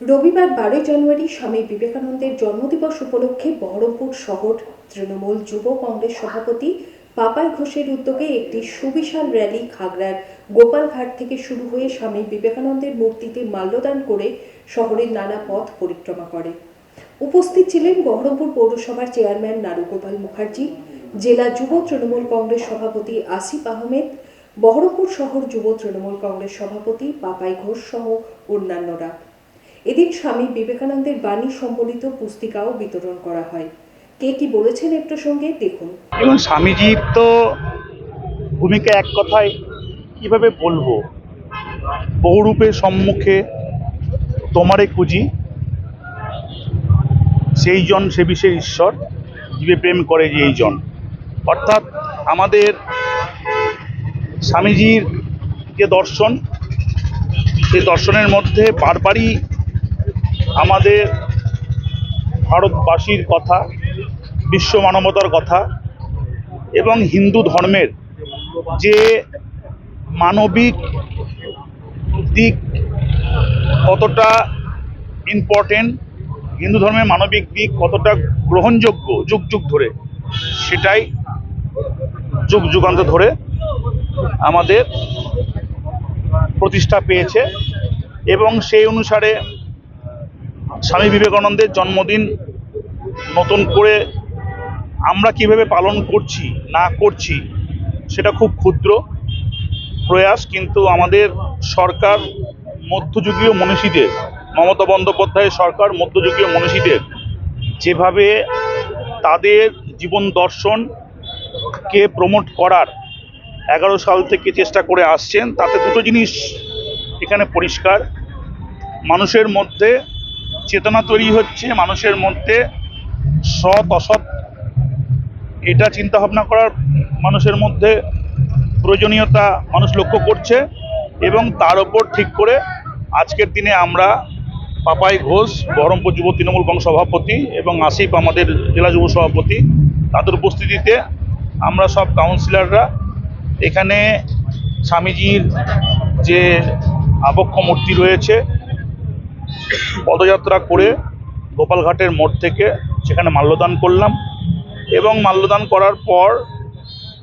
রবিবার বারোই জানুয়ারি স্বামী বিবেকানন্দের জন্মদিবস উপলক্ষে বহরমপুর শহর তৃণমূল যুব কংগ্রেস সভাপতি পাপাই ঘোষের উদ্যোগে একটি সুবিশাল র্যালি খাগড়ার গোপালঘাট থেকে শুরু হয়ে স্বামী বিবেকানন্দের মূর্তিতে মাল্যদান করে শহরের নানা পথ পরিক্রমা করে। উপস্থিত ছিলেন বহরমপুর পৌরসভার চেয়ারম্যান নারুগোপাল মুখার্জি, জেলা যুব তৃণমূল কংগ্রেস সভাপতি আসিফ আহমেদ, বহরমপুর শহর যুব তৃণমূল কংগ্রেস সভাপতি পাপাই ঘোষ সহ অন্যান্যরা। এদিন স্বামী বিবেকানন্দের বাণী সম্বলিত পুস্তিকাও বিতরণ করা হয়। কে কি বলেছেন এ প্রসঙ্গে দেখুন। এবং স্বামীজির তো ভূমিকা এক কথায়, কীভাবে বলব? বহুরূপের সম্মুখে তোমারে খুঁজি, সেই জন সে বিষয়ে ঈশ্বর, জীবে প্রেম করে যে এই জন। অর্থাৎ আমাদের স্বামীজির যে দর্শন সেই দর্শনের মধ্যে বারবারই আমাদের ভারতবাসীর কথা, বিশ্ব মানবতার কথা এবং হিন্দু ধর্মের যে মানবিক দিক কতটা ইম্পর্টেন্ট হিন্দু ধর্মের মানবিক দিক কতটা গ্রহণযোগ্য যুগ যুগ ধরে, সেটাই যুগ যুগান্ত ধরে আমাদের প্রতিষ্ঠা পেয়েছে এবং সেই অনুসারে স্বামী বিবেকানন্দের জন্মদিন নতুন করে আমরা কীভাবে পালন করছি, না করছি, সেটা খুব ক্ষুদ্র প্রয়াস, কিন্তু আমাদের সরকার মধ্যযুগীয় মনীষীদের, মমতা বন্দ্যোপাধ্যায়ের সরকার মধ্যযুগীয় মনীষীদের, যেভাবে তাদের জীবন দর্শনকে প্রমোট করার এগারো সাল থেকে চেষ্টা করে আসছেন, তাতে দুটো জিনিস এখানে পরিষ্কার। মানুষের মধ্যে চেতনা তৈরি হচ্ছে মানুষের মধ্যে। সৎ, অসৎ, এটা চিন্তা ভাবনা করার মানুষের মধ্যে প্রয়োজনীয়তা মানুষ লক্ষ্য করছে এবং তার ওপর ঠিক করে আজকের দিনে আমরা পাপাই ঘোষ, বহরমপুর যুব তৃণমূল কংগ্রেস সভাপতি এবং আসিফ আমাদের জেলা যুব সভাপতি, তাদের উপস্থিতিতে আমরা সব কাউন্সিলররা এখানে স্বামীজির যে আবক্ষ মূর্তি রয়েছে পদযাত্রা করে গোপালঘাটের মোড় থেকে সেখানে মাল্যদান করলাম এবং মাল্যদান করার পর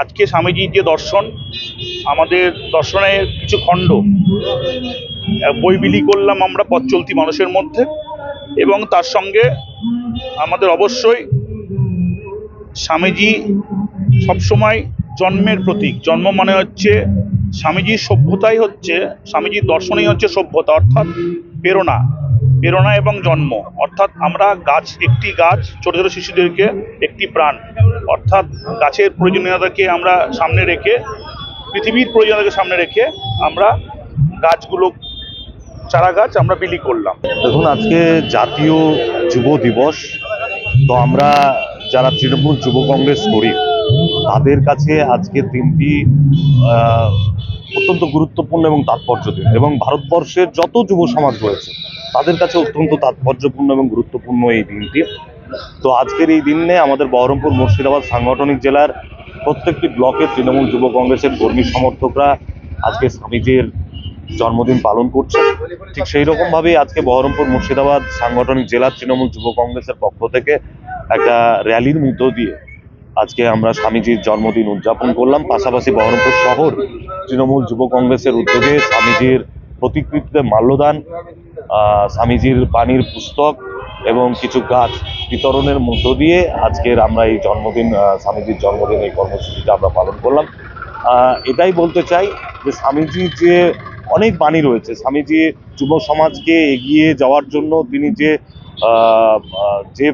আজকে স্বামীজির যে দর্শন, আমাদের দর্শনের কিছু খণ্ড। বই বিলি করলাম আমরা পথ চলতি মানুষের মধ্যে এবং তার সঙ্গে আমাদের অবশ্যই স্বামীজি সবসময় জন্মের প্রতীক। জন্ম মানে হচ্ছে স্বামীজির সভ্যতাই হচ্ছে, স্বামীজির দর্শনই হচ্ছে সভ্যতা, অর্থাৎ প্রেরণা প্রেরণা এবং জন্ম। অর্থাৎ আমরা গাছ একটি গাছ ছোট ছোট শিশুদেরকে একটি প্রাণ। অর্থাৎ গাছের প্রয়োজনীয়তাকে আমরা সামনে রেখে পৃথিবীর প্রয়োজনীয়তাকে সামনে রেখে আমরা গাছগুলো চারা গাছ আমরা বিলি করলাম। দেখুন আজকে জাতীয় যুব দিবস। তো আমরা যারা তৃণমূল যুব কংগ্রেস করি তাদের কাছে আজকের দিনটি আহ, অত্যন্ত গুরুত্বপূর্ণ এবং তাৎপর্যপূর্ণ। এবং ভারতবর্ষের যত যুব সমাজ রয়েছে, তাদের কাছে অত্যন্ত তাৎপর্যপূর্ণ এবং গুরুত্বপূর্ণ এই দিনটি। তো আজকের এই দিনে আমাদের বহরমপুর মুর্শিদাবাদ সাংগঠনিক জেলার প্রত্যেকটি ব্লকে তৃণমূল যুব কংগ্রেসের কর্মী সমর্থকরা আজকে স্বামীজির জন্মদিন পালন করছে ঠিক সেই রকম ভাবেই আজকে বহরমপুর মুর্শিদাবাদ সাংগঠনিক জেলার তৃণমূল যুব কংগ্রেসের পক্ষ থেকে একটা র্যালির মধ্য দিয়ে আজকে আমরা স্বামীজির জন্মদিন উদযাপন করলাম, পাশাপাশি বহরমপুর শহর তৃণমূল যুব কংগ্রেসের উদ্যোগে স্বামীজির প্রতিকৃতিতে মাল্যদান স্বামীজির বাণীর পুস্তক এবং কিছু গাছ বিতরণের মধ্য দিয়ে আজকের আমরা এই জন্মদিন স্বামীজির জন্মদিন এই কর্মসূচিটা আমরা পালন করলাম। এটাই বলতে চাই যে স্বামীজির যে অনেক বাণী রয়েছে, স্বামীজি যুব সমাজকে এগিয়ে যাওয়ার জন্য তিনি যে যে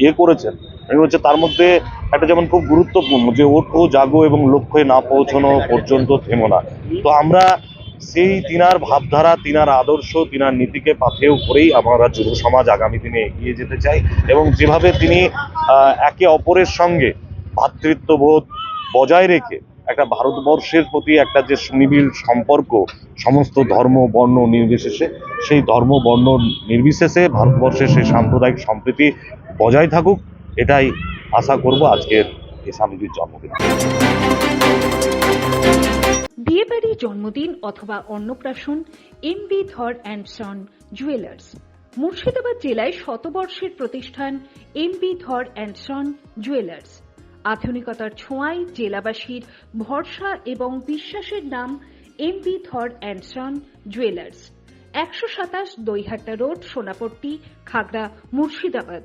ইয়ে করেছেন মানে হচ্ছে তার মধ্যে একটা যেমন খুব গুরুত্বপূর্ণ যে ওঠো জাগো এবং লক্ষ্যে না পৌঁছানো পর্যন্ত থেমো না। তো আমরা সেই তিনার ভাবধারা, তিনার আদর্শ, তিনার নীতিকে পাথেয় করেই আমরা যুব সমাজ আগামী দিনে এগিয়ে যেতে চাই এবং যেভাবে তিনি একে অপরের সঙ্গে ভ্রাতৃত্ববোধ বজায় রেখে একটা ভারতবর্ষের প্রতি একটা যে সুনিবিড় সম্পর্ক, সমস্ত ধর্ম, বর্ণ নির্বিশেষে, সেই ধর্ম, বর্ণ নির্বিশেষে ভারতবর্ষের সেই সাম্প্রদায়িক সম্প্রীতি বজায় থাকুক। এটাই আশা করব আজকের এই স্বামীজির জন্মদিন। বিয়েবাড়ি জন্মদিন অথবা অন্নপ্রাশন M B Dhar and son jewellers Murshidabad জেলায় শতবর্ষের প্রতিষ্ঠান এমপি ধর অ্যান্ড সন জুয়েলার্স আধুনিকতার ছোঁয়ায় জেলাবাসীর ভরসা এবং বিশ্বাসের নাম M B Dhar and son jewellers একশো সাতাশ Daihatta road, Sonapatti, Khagra, Murshidabad.